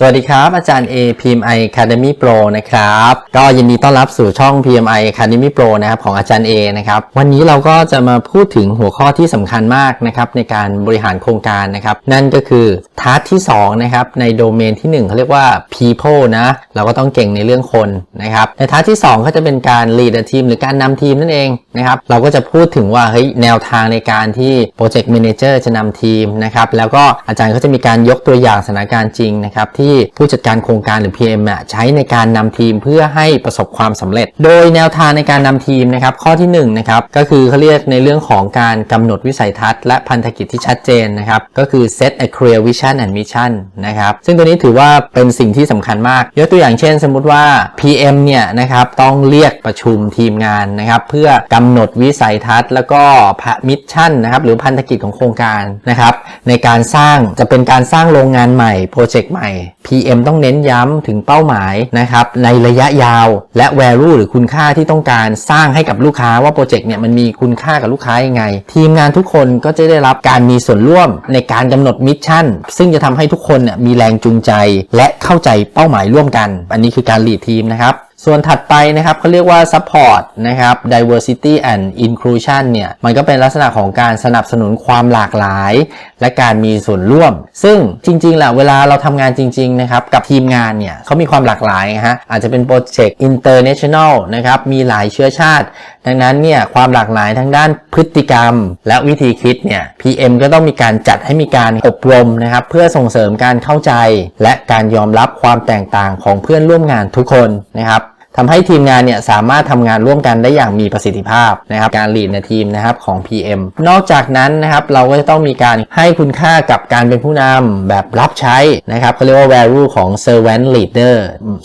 สวัสดีครับอาจารย์ A PMI Academy Pro นะครับก็ยินดีต้อนรับสู่ช่อง PMI Academy Pro นะครับของอาจารย์ A นะครับวันนี้เราก็จะมาพูดถึงหัวข้อที่สำคัญมากนะครับในการบริหารโครงการนะครับนั่นก็คือทาร์ที่2นะครับในโดเมนที่ 1เขาเรียกว่า people นะเราก็ต้องเก่งในเรื่องคนนะครับในทาร์ที่ 2 ก็จะเป็นการ lead a team หรือการนำทีมนั่นเองนะครับเราก็จะพูดถึงว่าเฮ้ยแนวทางในการที่ Project Manager จะนำทีมนะครับแล้วก็อาจารย์ก็จะมีการยกตัวอย่างสถานการณ์จริงนะครับที่ผู้จัดการโครงการหรือ PM อะใช้ในการนำทีมเพื่อให้ประสบความสำเร็จ โดยแนวทางในการนำทีมนะครับข้อที่1นะครับก็คือเขาเรียกในเรื่องของการกำหนดวิสัยทัศน์และพันธกิจที่ชัดเจนนะครับก็คือ set a clear vision and mission นะครับซึ่งตัวนี้ถือว่าเป็นสิ่งที่สำคัญมาก ยกตัวอย่างเช่น สมมุติว่า PM เนี่ยนะครับต้องเรียกประชุมทีมงานนะครับเพื่อกำหนดวิสัยทัศน์ แล้วก็มิชชั่นนะครับหรือพันธกิจของโครงการนะครับในการสร้างจะเป็นการสร้างโรงงานใหม่โปรเจกต์ใหม่ PM ต้องเน้นย้ำถึงเป้าหมายนะครับในระยะยาวและ value หรือคุณค่าที่ต้องการสร้างให้กับลูกค้าว่าโปรเจกต์เนี่ยมันมีคุณค่ากับลูกค้ายังไง ทีมงานทุกคนก็จะได้รับการมีส่วนร่วมในการกำหนดมิชชั่น ซึ่งจะทำให้ทุกคนเนี่ยมีแรงจูงใจ และเข้าใจเป้าหมายร่วมกัน อันนี้คือการ lead ทีมนะครับ ส่วนถัดไปนะครับเขาเรียกว่า support นะครับ diversity and inclusion เนี่ยมันก็เป็นลักษณะของการสนับสนุนความหลากหลาย และการมีส่วนร่วม ซึ่งจริงๆแหละเวลาเราทำงานจริงๆนะครับกับทีมงานเนี่ยเขามีความหลากหลายนะฮะอาจจะเป็นโปรเจกต์ international นะครับมีหลายเชื้อชาติ ดังนั้นเนี่ยความหลากหลายทั้งด้านพฤติกรรม และวิธีคิดเนี่ย PM ก็ต้องมีการจัดให้มีการอบรมนะครับเพื่อส่งเสริมการเข้าใจ และการยอมรับความแตกต่างของเพื่อนร่วมงานทุกคนนะครับ ทำให้ทีมงานเนี่ยสามารถทำงานร่วมกันได้อย่างมีประสิทธิภาพนะครับการลีดในทีมนะครับของ PM นอกจากนั้นนะครับเราก็จะต้องมีการให้คุณค่ากับการเป็นผู้นำแบบรับใช้นะครับเขาเรียกว่า value ของ servant leader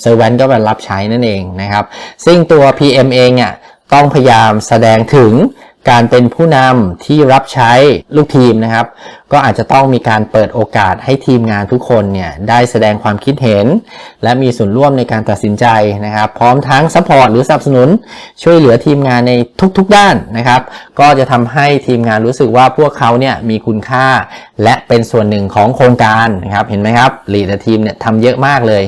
servant ก็แบบรับใช้นั่นเองนะครับซึ่งตัว PM เองเนี่ยต้องพยายามแสดงถึง การเป็นผู้นำที่รับใช้ลูกทีมนะครับ ก็อาจจะต้องมีการเปิดโอกาสให้ทีมงานทุกคนเนี่ยได้แสดงความคิดเห็น และมีส่วนร่วมในการตัดสินใจนะครับ พร้อมทั้งซัพพอร์ตหรือสนับสนุน ช่วยเหลือทีมงานในทุกๆด้านนะครับ ก็จะทำให้ทีมงานรู้สึกว่าพวกเขาเนี่ยมีคุณค่า และเป็นส่วนหนึ่งของโครงการนะครับเห็นไหมครับลีดทีมเนี่ยทำเยอะมากเลย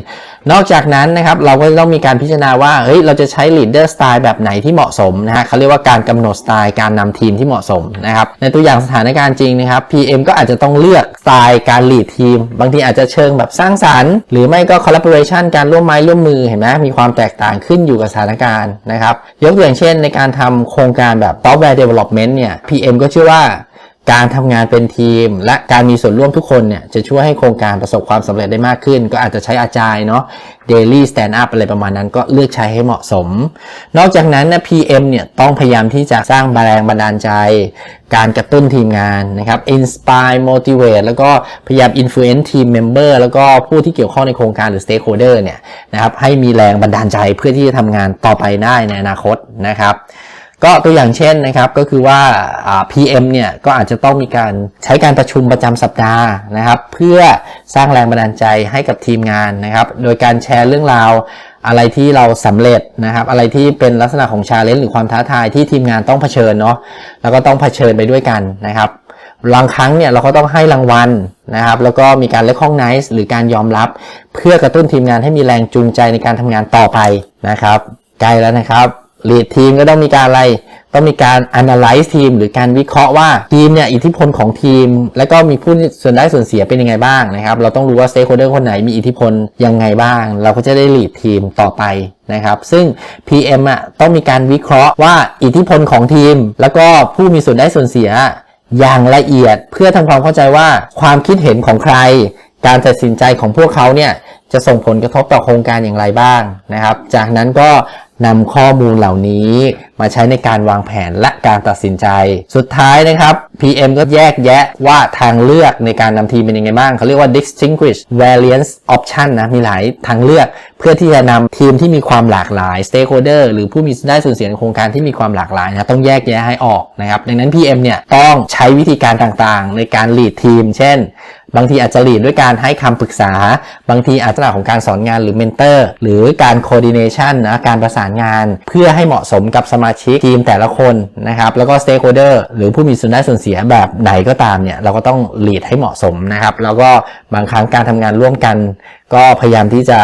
นอกจากนั้นนะครับเราก็ต้องมีการพิจารณาว่าเฮ้ยเราจะใช้ leader style แบบไหนที่เหมาะสมนะฮะเขาเรียกว่าการกำหนดสไตล์การนำทีมที่เหมาะสมนะครับในตัวอย่างสถานการณ์จริงนะครับ PM ก็อาจจะต้องเลือกสไตล์การ lead ทีม บางทีอาจจะเชิงแบบสร้างสารรค์ หรือไม่ก็ collaboration การร่วมไม้ร่วมมือเห็นไหมมีความแตกต่างขึ้นอยู่กับสถานการณ์นะครับยกตัวอย่างเช่น ในการทำโครงการแบบ software development เนี่ย PM ก็เชื่อว่า การทำงานเป็นทีม และการมีส่วนร่วมทุกคนเนี่ยจะช่วยให้โครงการประสบความสำเร็จได้มากขึ้น ก็อาจจะใช้อาจายเนาะ daily stand up อะไรประมาณนั้นก็เลือกใช้ให้เหมาะสม นอกจากนั้นนะ PM เนี่ยต้องพยายามที่จะสร้างแรงบันดาลใจ การกระตุ้นทีมงานนะครับ inspire motivate แล้วก็พยายาม influence team member แล้วก็ผู้ที่เกี่ยวข้องในโครงการหรือ stakeholder เนี่ยนะครับให้มีแรงบันดาลใจเพื่อที่จะทำงานต่อไปได้ในอนาคตนะครับ ก็ตัวอย่างเช่นนะครับก็คือว่า PM เนี่ยก็อาจจะต้องมีการใช้การประชุมประจำสัปดาห์นะครับ เพื่อสร้างแรงบันดาลใจให้กับทีมงานนะครับ โดยการแชร์เรื่องราวอะไรที่เราสำเร็จนะครับ อะไรที่เป็นลักษณะของชาเลนจ์หรือความท้าทายที่ทีมงานต้องเผชิญเนาะแล้วก็ต้องเผชิญไปด้วยกันนะครับบางครั้งเนี่ยเราก็ต้องให้รางวัลนะครับ แล้วก็มีการเล็กห้องไนซ์หรือการยอมรับ เพื่อกระตุ้นทีมงานให้มีแรงจูงใจในการทำงานต่อไปนะครับใกล้แล้วนะครับ ลีดทีมก็ต้องมีการอะไร ต้องมีการ analyze ทีม หรือการวิเคราะห์ว่าทีมเนี่ยอิทธิพลของทีม แล้วก็มีผู้ส่วนได้ส่วนเสียเป็นยังไงบ้างนะครับ เราต้องรู้ว่า stakeholder คนไหนมีอิทธิพลยังไงบ้าง เราก็จะได้ลีดทีมต่อไปนะครับ ซึ่ง PM อะต้องมีการวิเคราะห์ว่าอิทธิพลของทีม แล้วก็ผู้มีส่วนได้ส่วนเสียอย่างละเอียดเพื่อทำความเข้าใจว่าความคิดเห็นของใคร การตัดสินใจของพวกเขาเนี่ยจะส่งผลกระทบต่อโครงการอย่างไรบ้างนะครับ จากนั้นก็ นำข้อมูลเหล่านี้มาใช้ในการวางแผนและการตัดสินใจ สุดท้ายนะครับ PM ก็แยกแยะว่าทางเลือกในการนำทีมเป็นยังไงบ้าง เขาเรียกว่า distinguish variance option นะ มีหลายทางเลือก เพื่อที่จะนำทีมที่มีความหลากหลาย stakeholder หรือผู้มีได้ส่วนเสียในโครงการที่มีความหลากหลายนะต้องแยกแยะให้ออกนะครับ ดังนั้น PM เนี่ยต้องใช้วิธีการต่างๆ ในการ lead ทีม เช่นบางทีอาจจะ lead ด้วยการให้คำปรึกษา บางทีอาจจะของการสอนงานหรือ mentor หรือการ coordination นะการประสานงาน เพื่อให้เหมาะสมกับสมาชิกทีมแต่ละคนนะครับแล้วก็ stakeholder หรือผู้มีส่วนได้ส่วนเสียเสียแบบไหนก็ตามเนี่ยเราก็ต้อง lead ให้เหมาะสมนะครับ แล้วก็บางครั้งการทำงานร่วมกัน ก็พยายามที่จะ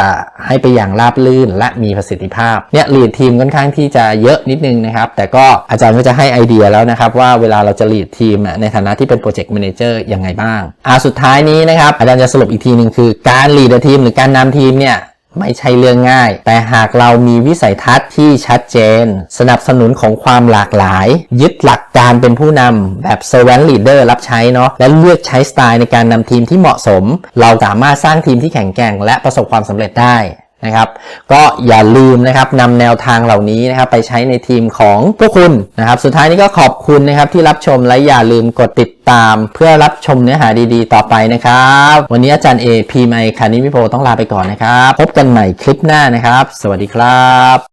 ให้ไปอย่างราบลื่นและมีประสิทธิภาพเนี่ย lead ทีมค่อนข้างที่จะเยอะนิดนึงนะครับ แต่ก็อาจารย์ก็จะให้ไอเดียแล้วนะครับ ว่าเวลาเราจะ lead ทีมในฐานะที่เป็น project manager ยังไงบ้างอ่าสุดท้ายนี้นะครับอาจารย์จะสรุปอีกทีหนึ่งคือการ lead ทีมหรือการนำทีมเนี่ย ไม่ใช่เรื่องง่าย แต่หากเรามีวิสัยทัศน์ที่ชัดเจน สนับสนุนของความหลากหลาย ยึดหลักการเป็นผู้นำแบบ servant leader รับใช้เนาะ และเลือกใช้สไตล์ในการนำทีมที่เหมาะสม เราสามารถสร้างทีมที่แข็งแกร่ง และประสบความสำเร็จได้ นะครับ ก็อย่าลืมนะครับนำแนวทางเหล่านี้นะครับไปใช้ในทีมของพวกคุณนะครับ สุดท้ายนี้ก็ขอบคุณนะครับที่รับชมและอย่าลืมกดติดตาม เพื่อรับชมเนื้อหาดีๆ ต่อไปนะครับ วันนี้อาจารย์เอพีไมคานิมิโพต้องลาไปก่อนนะครับ พบกันใหม่คลิปหน้านะครับ สวัสดีครับ